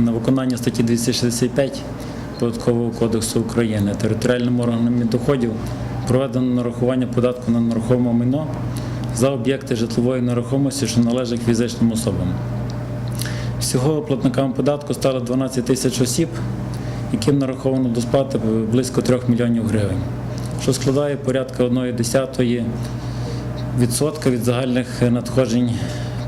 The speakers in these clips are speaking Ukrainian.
на виконання статті 265 Податкового кодексу України територіальним органам доходів проведено нарахування податку на нерухоме майно за об'єкти житлової нерухомості, що належать фізичним особам. Всього платниками податку стало 12 тисяч осіб, яким нараховано до сплати близько 3 мільйонів гривень, що складає порядка 1,1 відсотка від загальних надходжень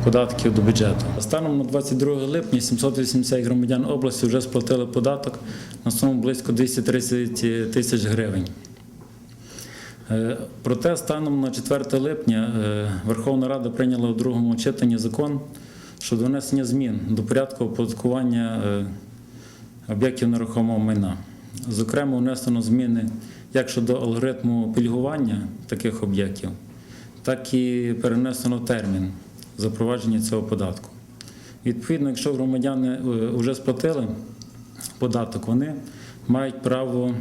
податків до бюджету. Станом на 22 липня 780 громадян області вже сплатили податок на суму близько 230 тисяч гривень. Е, Проте станом на 4 липня е, Верховна Рада прийняла у другому читанні закон щодо внесення змін до порядку оподаткування е, об'єктів нерухомого майна. Зокрема, внесено зміни як щодо алгоритму пільгування таких об'єктів, так і перенесено термін запровадження цього податку. Відповідно, якщо громадяни е, вже сплатили податок, вони мають право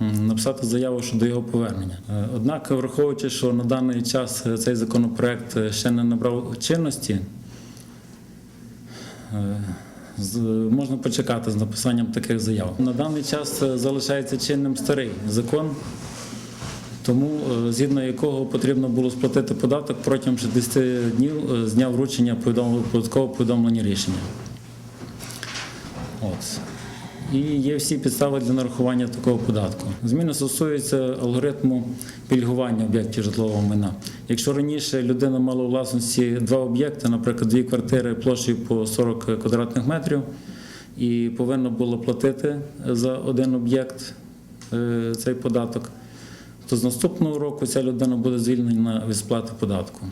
написати заяву щодо його повернення. Е, Однак, враховуючи, що на даний час е, цей законопроект ще не набрав чинності, можна почекати з написанням таких заяв. На даний час залишається чинним старий закон, тому е, згідно якого потрібно було сплатити податок протягом 60 днів е, з дня вручення податкового повідомлення рішення. От. І є всі підстави для нарахування такого податку. Зміни стосуються алгоритму пільгування об'єктів житлового майна. Якщо раніше людина мала у власності два об'єкти, наприклад, дві квартири площею по 40 квадратних метрів, і повинна була платити за один об'єкт е, цей податок, то з наступного року ця людина буде звільнена від сплати податку.